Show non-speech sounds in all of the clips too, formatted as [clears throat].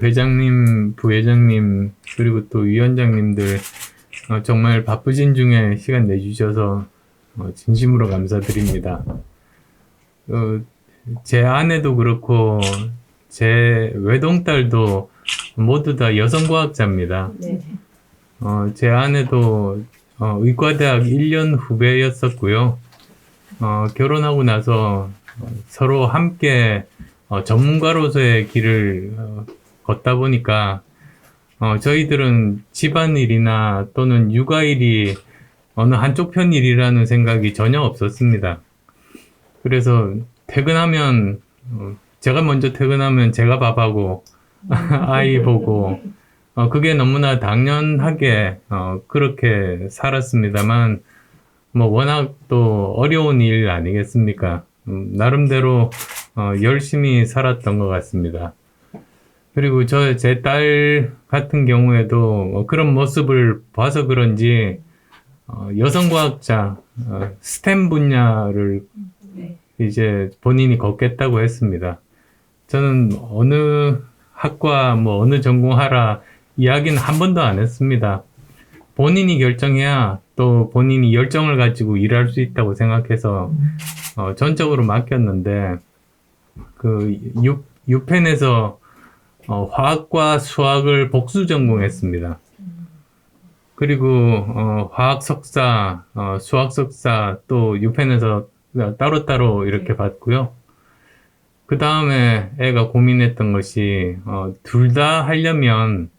네, 회장님, 부회장님, 그리고 또 위원장님들 어, 정말 바쁘신 중에 시간 내주셔서 어, 진심으로 감사드립니다. 어, 제 아내도 그렇고 제 외동딸도 모두 다 여성과학자입니다. 네. 어, 제 아내도 어, 의과대학 1년 후배였었고요. 어, 결혼하고 나서 어, 서로 함께 어, 전문가로서의 길을 어, 걷다 보니까 어, 저희들은 집안일이나 또는 육아일이 어느 한쪽 편 일이라는 생각이 전혀 없었습니다. 그래서 퇴근하면 어, 제가 먼저 퇴근하면 제가 밥하고 [laughs] 아이 보고 어, 그게 너무나 당연하게 어, 그렇게 살았습니다만 뭐 워낙 또 어려운 일 아니겠습니까? 음, 나름대로 어, 열심히 살았던 것 같습니다. 그리고 저 제 딸 같은 경우에도 뭐 그런 모습을 봐서 그런지 어, 여성과학자 어, 스템 분야를 네. 이제 본인이 걷겠다고 했습니다. 저는 어느 학과 뭐 어느 전공하라 이야기는 한 번도 안 했습니다. 본인이 결정해야 또 본인이 열정을 가지고 일할 수 있다고 생각해서 어, 전적으로 맡겼는데 그 유, 유펜에서 어, 화학과 수학을 복수 전공했습니다. 그리고 어, 화학 석사, 어, 수학 석사 또 유펜에서 따로따로 이렇게 받고요. 그 다음에 애가 고민했던 것이 어, 둘 다 하려면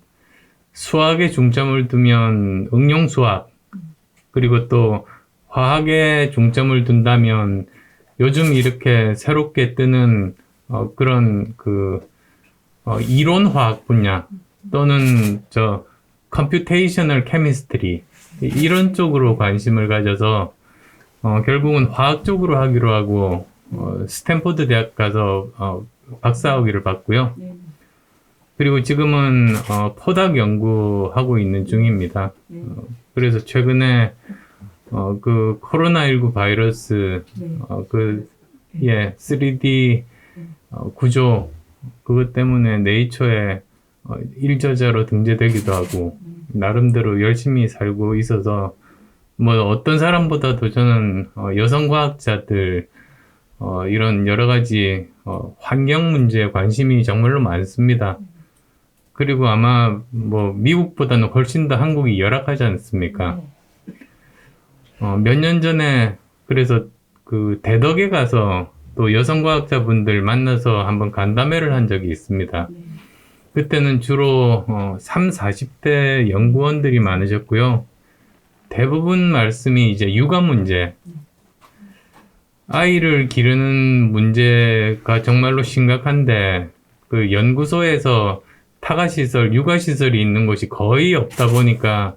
수학에 중점을 두면 응용 수학 그리고 또 화학에 중점을 둔다면 요즘 이렇게 새롭게 뜨는 어, 그런 그 어, 이론 화학 분야 또는 저 컴퓨테이셔널 케미스트리 이런 쪽으로 관심을 가져서 어, 결국은 화학 쪽으로 하기로 하고 어, 스탠포드 대학 가서 어, 박사 학위를 받고요. 네. 그리고 지금은 어, 포닥 연구하고 있는 중입니다. 네. 어, 그래서 최근에 어, 그 코로나19 바이러스 네. 어, 그 예, 3D 어, 구조 그것 때문에 네이처에 어, 일저자로 등재되기도 하고 나름대로 열심히 살고 있어서 뭐 어떤 사람보다도 저는 어, 여성 과학자들 어, 이런 여러 가지 어, 환경 문제에 관심이 정말로 많습니다. 그리고 아마 뭐 미국보다는 훨씬 더 한국이 열악하지 않습니까? 네. 어, 몇 년 전에 그래서 그 대덕에 가서 또 여성 과학자분들 만나서 한번 간담회를 한 적이 있습니다. 네. 그때는 주로 어, 3, 40대 연구원들이 많으셨고요. 대부분 말씀이 이제 육아 문제. 아이를 기르는 문제가 정말로 심각한데 그 연구소에서 타가 시설, 육아 시설이 있는 곳이 거의 없다 보니까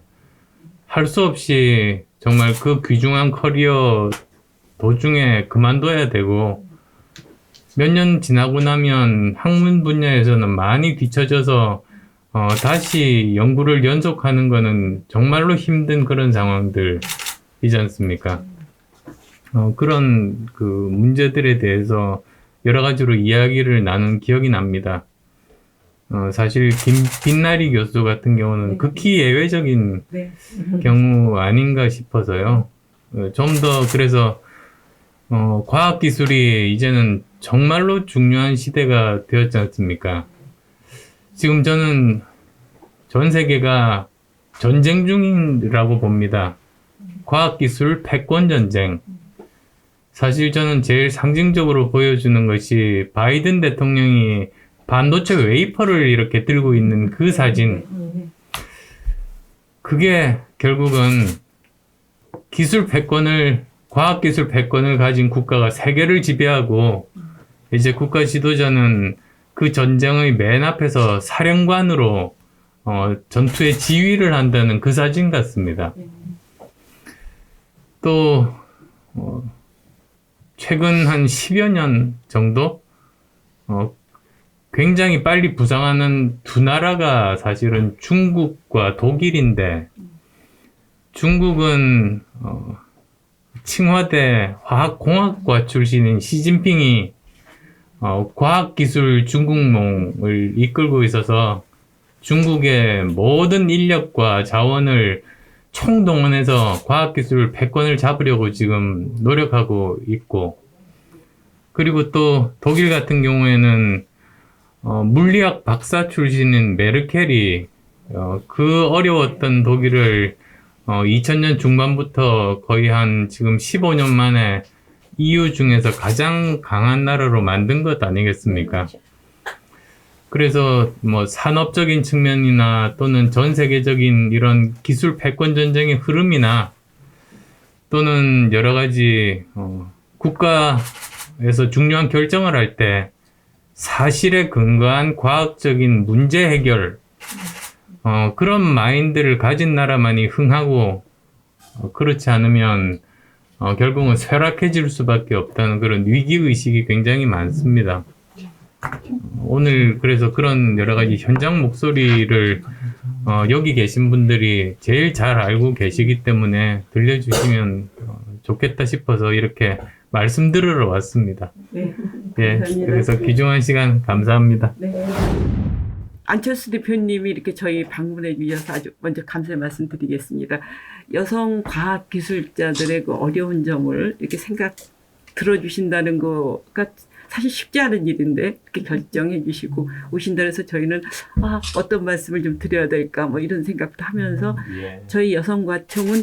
할 수 없이 정말 그 귀중한 커리어 도중에 그만둬야 되고 몇 년 지나고 나면 학문 분야에서는 많이 뒤처져서 어, 다시 연구를 연속하는 거는 정말로 힘든 그런 상황들이지 않습니까? 어, 그런 그 문제들에 대해서 여러 가지로 이야기를 나눈 기억이 납니다. 어, 사실 김, 빛나리 교수 같은 경우는 네. 극히 예외적인 네. 경우 아닌가 싶어서요. 어, 좀더 그래서 어, 과학 기술이 이제는 정말로 중요한 시대가 되었지 않습니까? 지금 저는 전 세계가 전쟁 중이라고 봅니다. 과학 기술 패권 전쟁. 사실 저는 제일 상징적으로 보여주는 것이 바이든 대통령이 반도체 웨이퍼를 이렇게 들고 있는 그 사진. 네. 그게 결국은 기술 패권을 과학기술 패권을 가진 국가가 세계를 지배하고 이제 국가 지도자는 그 전쟁의 맨 앞에서 사령관으로 어, 전투의 지휘를 한다는 그 사진 같습니다. 네. 또 어, 최근 한 10여 년 정도 어, 굉장히 빨리 부상하는 두 나라가 사실은 중국과 독일인데 중국은 어, 칭화대 화학공학과 출신인 시진핑이 어, 과학기술 중국몽을 이끌고 있어서 중국의 모든 인력과 자원을 총동원해서 과학기술 패권을 잡으려고 지금 노력하고 있고, 그리고 또 독일 같은 경우에는 어, 물리학 박사 출신인 메르켈이 어, 그 어려웠던 독일을 어, 2000년 중반부터 거의 한 지금 15년 만에 EU 중에서 가장 강한 나라로 만든 것 아니겠습니까? 그래서 뭐 산업적인 측면이나 또는 전 세계적인 이런 기술 패권 전쟁의 흐름이나 또는 여러 가지 어, 국가에서 중요한 결정을 할 때 사실에 근거한 과학적인 문제 해결 어, 그런 마인드를 가진 나라만이 흥하고 어, 그렇지 않으면 어, 결국은 쇠락해질 수밖에 없다는 그런 위기 의식이 굉장히 많습니다. 오늘 그래서 그런 여러 가지 현장 목소리를 어, 여기 계신 분들이 제일 잘 알고 계시기 때문에 들려주시면 어, 좋겠다 싶어서 이렇게 말씀드리러 왔습니다. 네. 예. 그래서 귀중한 시간 감사합니다. 네. 안철수 대표님이 이렇게 저희 방문해 주셔서 아주 먼저 감사의 말씀 드리겠습니다. 여성 과학 기술자들의 그 어려운 점을 이렇게 생각 들어주신다는 거가 사실 쉽지 않은 일인데 이렇게 결정해 주시고 오신다 해서 저희는 아, 어떤 말씀을 좀 드려야 될까 뭐 이런 생각도 하면서 예. 저희 여성과총은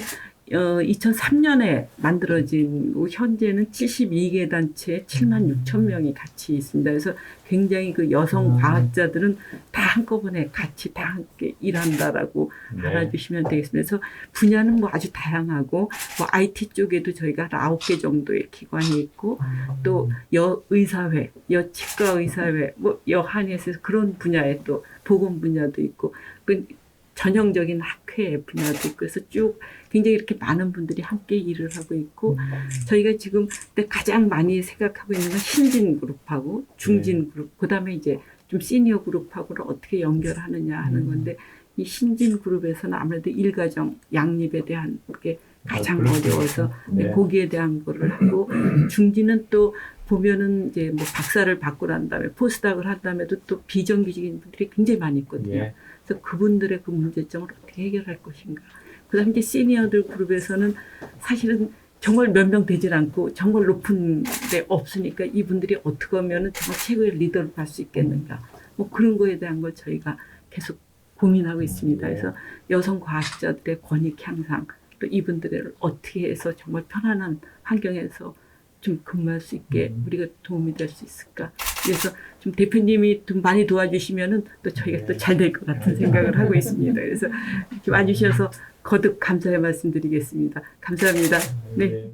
어, 2003년에 만들어진 후 현재는 72개 단체에 7만 6천 명이 같이 있습니다. 그래서 굉장히 그 여성 음. 과학자들은 다 한꺼번에 같이 다 함께 일한다라고 네. 알아주시면 되겠습니다. 그래서 분야는 뭐 아주 다양하고 뭐 IT 쪽에도 저희가 한 아홉 개 정도의 기관이 있고 또 여의사회, 여치과 의사회, 뭐 여한의에서 그런 분야에 또 보건 분야도 있고 그 전형적인 학회 분야도 있고 그래서 쭉 굉장히 이렇게 많은 분들이 함께 일을 하고 있고 저희가 지금 근데 가장 많이 생각하고 있는 건 신진 그룹하고 중진 그룹 그다음에 이제 좀 시니어 그룹하고를 어떻게 연결하느냐 하는 건데 이 신진 그룹에서는 아무래도 일가정 양립에 대한 게 가장 아. 어려워서 네. 거기에 대한 거를 하고 [clears throat] 중진은 또 보면은 이제 뭐 박사를 받고 난 다음에 포스닥을 한 다음에도 또 비정규직인 분들이 굉장히 많이 있거든요. 예. 그래서 그분들의 그 문제점을 어떻게 해결할 것인가. 그다음 이제 시니어들 그룹에서는 사실은 정말 몇 명 되질 않고 정말 높은 데 없으니까 이분들이 어떻게 하면은 정말 최고의 리더를 갈수 있겠는가. 뭐 그런 거에 대한 걸 저희가 계속 고민하고 있습니다. 그래서 여성 과학자들의 권익 향상 또 이분들을 어떻게 해서 정말 편안한 환경에서 좀 근무할 수 있게 우리가 도움이 될 수 있을까. 그래서 좀 대표님이 좀 많이 도와주시면은 또 저희가 또잘 될 것 같은 생각을 하고 있습니다. 그래서 이렇게 와주셔서 거듭 감사의 말씀 드리겠습니다. 감사합니다. 네. 예.